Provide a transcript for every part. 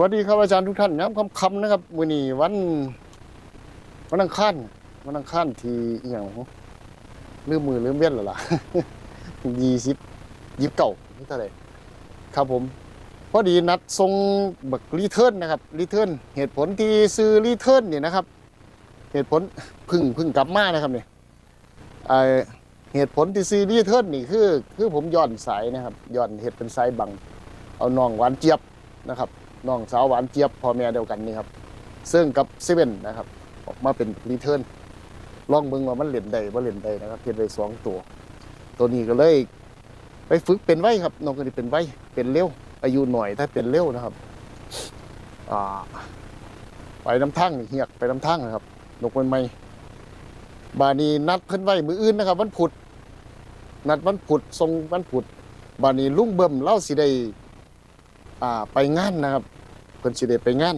วัสดีครับอาจารย์ทุกท่านย้ำคำคำนะครับวันนี้วันวันอังคารวันอังคารที่อย่างลืมมือลืมเวียนแล้วล่ะยี่สิบยิบเก้านี่เท่าไรครับผมพอดีนัดส่งบักรีเทิร์นนะครับรีเทิร์นเหตุผลที่ซื้อรีเทิร์นเนี่ยนะครับ เหตุผลพึ่งพึ่งกลับมานะครับเนี่ยเเหตุผลที่ซื้อรีเทิร์นนี่คือ คือผมย้อนสายนะครับย้อนเหตุเป็นสายบัง เอานองหวานเจี๊ยบนะครับ น้องสาวหวานเจี๊ยบพ่อแม่เดียวกันนี่ครับซึ่งกับเซเว่นนะครับ ออกมาเป็นรีเทิร์นลองเบิงว่ามันเล่นได้บ่เล่นได้นะครับเพียนไปสองตัว ตัวนี้ก็เลย ไปฝึกเป็นไว้ครับน้องก็ได้เป็นไว้เป็นเร็ว อายุหน่อยถ้าเป็นเร็วนะครับอ่าไปน้ำทั้งนี่เหียกไปน้ำทั้งนะครับนกใหม่บานี้นัดเพิ่นไว้มืออื่นนะครับ วันพุธนัดวันพุธทรงวันพุธบานี้ลุงเบิ่มเล่าสิได้ อ่าไปงานนะครับเพิ่นสิได้ไปงาน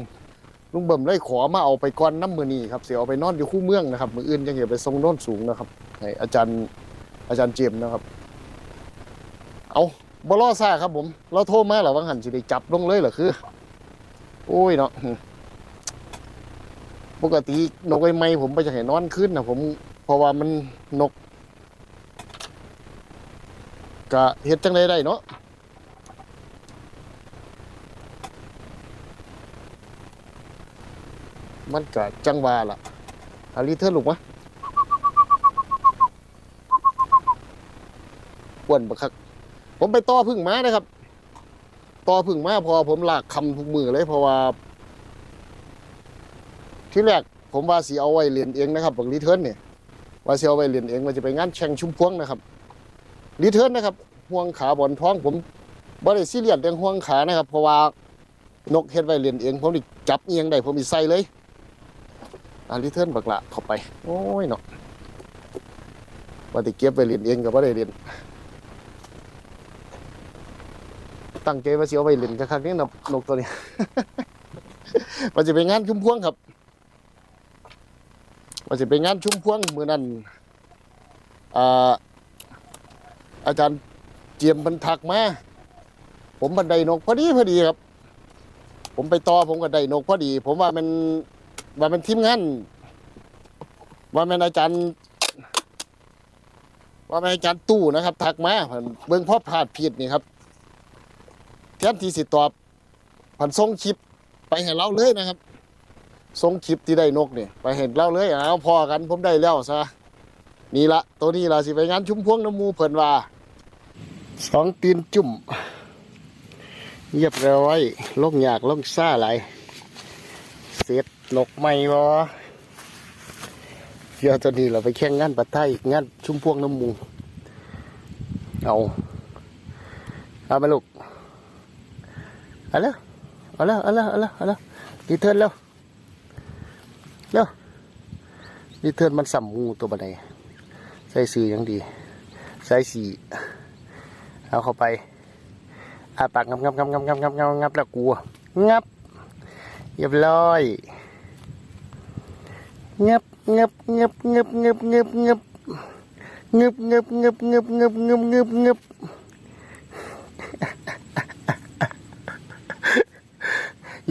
ลุงเบิ่มเลยขอมาเอาไปก่อนน้ำมือนี้ครับเสียเอาไปนอนอยู่คู่เมืองนะครับมืออื่นยังอย่าไปทรงโน้นสูงนะครับให้อาจารย์อาจารย์เจมส์นะครับ เอาบลอซ่าครับผม เราโทรมาแล้ววังหันสิได้จับลงเลยเหรอคือโอ้ยเนาะปกตินกไอ้ไม้ผมไปจะให้นอนขึ้นนะผมเพราะว่ามันนกกะเฮ็ดจังไดได้เนาะ มันก็จังหวาล่ะอารีเทิร์นลูกมะอ้วนบักคัก ผมไปต่อพึ่งมานะครับ ต่อพึ่งมาพอผมลากคำทุกมือเลยเพราะว่า ที่แรกผมว่าสีเอาไว้เรียนเองนะครับบักรีเทิร์นเนี่ยว่าสีเอาไว้เรียนเองว่าจะไปงานแข่งชุมพวงนะครับรีเทิร์นนะครับห่วงขาบอลท้องผมบ่ได้ซีเรียสเรื่องห่วงขานะครับ เพราะว่านกเฮ็ดไว้เรียนเองผมนี่จับเอียงได้ผมมีใส่เลย อารีเทิร์นบักละเข้าไป โอ้ยเนาะว่าจะเก็บไปเรียนเองกับว่าได้เรียนตั้งใจว่าสิเอาไปเรียนกับครั้งนี้นกนกตัวนี้ ว่าจะไปงานชุมพวงครับ ว่าจะไปงานชุมพวงมือนั้นอาอาจารย์เจียมบรรทักมา ผมบันไดนกพอดีพอดีครับ ผมไปต่อผมก็ไดนกพอดี ผมว่ามัน ว่าเป็นทีมงานว่าเป็นอาจารย์ ว่าเป็นอาจารย์ตู้นะครับทักมาเพิ่นเบิ่งพ่อพลาดผิดนี่ครับแทนที่สิตอบผ่นส่งคลิปไปให้เราเลยนะครับส่งคลิปที่ได้นกเนี่ยไปเห็นเราเลยเอาพอกันผมได้แล้วซะนี่ละตัวนี้ละสิไปงานชุมพวงน้ำมูเพิ่นว่าสองตีนจุ่มเรียบร้อยลงยากลงซ่าหลเสร็จ หลกไม่บอเดี๋ยวตอนนี้เราไปแข่งงานปัาไทยงานชุ่มพวงน้ำมูเอาเอามาลูกเอาละเอาละเอาละเอาละเอาละวดีเทิร์นแล้วแล้วดีเทิร์นมันสัมมูตัวบันไดใส่สียังดีใส่สีเอาเข้าไปอ่าปากงับงับงับงับงับงับงับแล้วกลัวงับเรียบร้อย เงียบเงียบเงียบเงียบเงียบเงียบเงียบเงียบเงียบเงียบเงียบเงียบเงียบเงียบเงียบ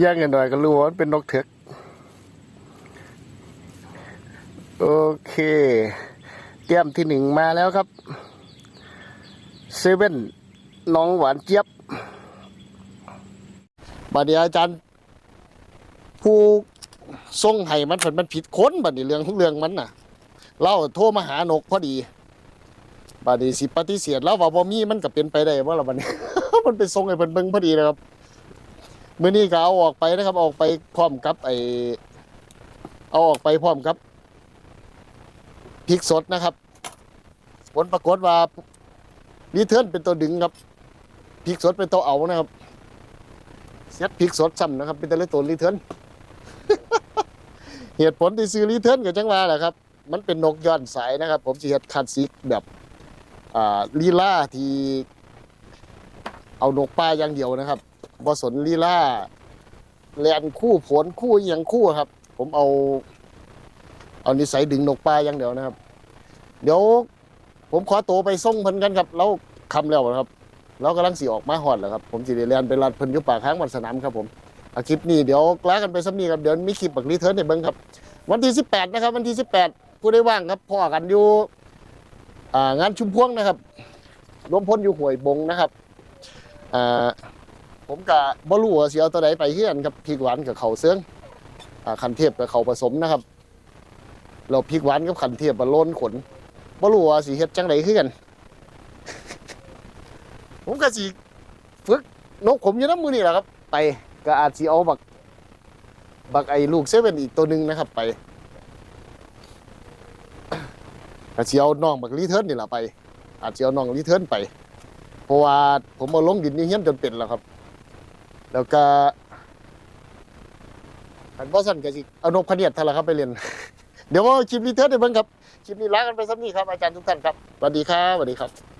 ย่างกันหน่อยก็รู้ว่าเป็นนกเถือกโอเค แก้มที่หนึ่งมาแล้วครับเซเว่นน้องหวานเจี๊ยบบัดเดียวอาจารย์ผู้ท รงไห้มันเพิ่นมันผิดคนบัดนี้เรื่องทุกเรื่องมันน่ะ เราโทรมาหานกพอดีบัดนี้สิปฏิเสธแล้วว่าบ่มีมันก็เป็นไปได้บ่ล่ะบัดนี้ มันไปส่งให้เพิ่นเบิ่งพอดีนะครับมื้อนี้ก็เอาออกไปนะครับเอาออกไปพร้อมกับไอ้เอาออกไปพร้อมกับพริกสดนะครับ ผลปรากฏว่ารีเทิร์นเป็นตัวดึงครับพริกสดเป็นตัวเอานะครับเซตพริกสดซ้ำนะครับ เป็นแต่ละตัวรีเทิร์น เหตุผลที่ซื้อรีเทิร์นกับจังหวะแหละครับ มันเป็นนกย้อนสายนะครับ ผมสิเฮ็ดคันซิกแบบอ่าลีลาที่เอานกป่าอย่างเดียวนะครับบ่สนลีลาแลนคู่ผลคู่อหย่างคู่ครับ ผมเอา เอานิสัยดึงนกป่าอย่างเดียวนะครับ เดี๋ยว ผมขอตัวไปส่งเพิ่นกันครับ แล้วคำแล้วนะครับเรากำลังสีออกมาหอดแล้วครับ ผมสิได้เรียนไปรัดเพิ่นยู่ปากค้างวันสนามครับผม คลิปนี้เดี๋ยวลากันไปสักนี้ครับเดี๋ยวมีคลิปบักรีเทิร์นในเบิ้งครับ วันที่ 18 นะครับ วันที่ 18 ผู้ได้ว่างครับพ่อกันอยู่งานชุมพวงนะครับรวมพลอยู่ห่วยบงนะครับผมกับบรู้ว่าเสียตัวใดไปเฮียนครับพริกหวานกับเขาเสื้องขันเทพกับเขาผสมนะครับ เราพริกหวานกับขันเทพมาล้นขนบรู้ว่าสีเฮ็ดจังไดคือกัน ผมก็สิฝึกนกผมอยู่น้ำมือนี่แหละครับ ไป ก็อาจสิเอาบักบักไอ้ลูกเซเว่นอีกตัวหนึ่งนะครับไปอาจจะเอาน้องบักรีเทิร์นนี่แหละไป อาจจะเอาน้องรีเทิร์นไป เพราะว่าผมเอาลงดินนี่เฮี้ยนจนเป็นแล้วครับ แล้วก็อันพ่อสั่นก็สิเอานกพะเนียดเท่าไหร่ครับไปเรียน เดี๋ยวว่าคลิปรีเทิร์นได้เบิ่งครับ คลิปนี้ลากันไปสักนี้ครับอาจารย์ทุกท่านครับสวัสดีครับสวัสดีครับ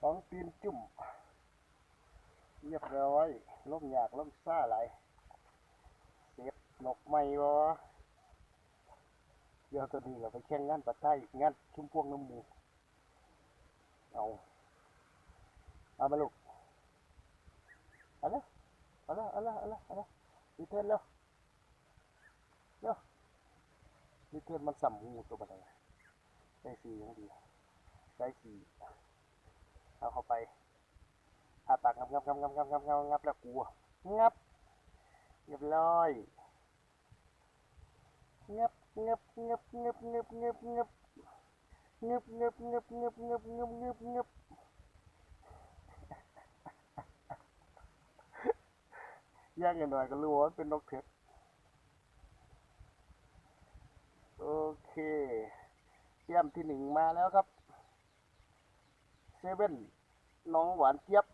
สองตีนจุ่ม เรียบร้อยล่มอยากล่มซ่าไหลยเสียบนกไม่วะเดี๋ยวตัวนี้เราไปแข่งงานปัดไทยงานชุ่มพวงน้ำมูเอาเอามาลูกเอาละเอาละเอาละเอาละเอาละดีเทนเร็วเร็วดีเทนมันสัมหูตัวมันอะไรได้สียังดีได้สี เอาเข้าไปอาปากงับงับงับงับงับงับงับงับแล้วกลัวงับเรียบร้อยงับงับงับงับงับงับงับงับงับงับงับงับงับงับงับย่างกันหน่อยก็รู้ว่าเป็นนกเพชรโอเคเตรียมที่หนึ่งมาแล้วครับ เซเว่นน้องหวานเจี๊ยบ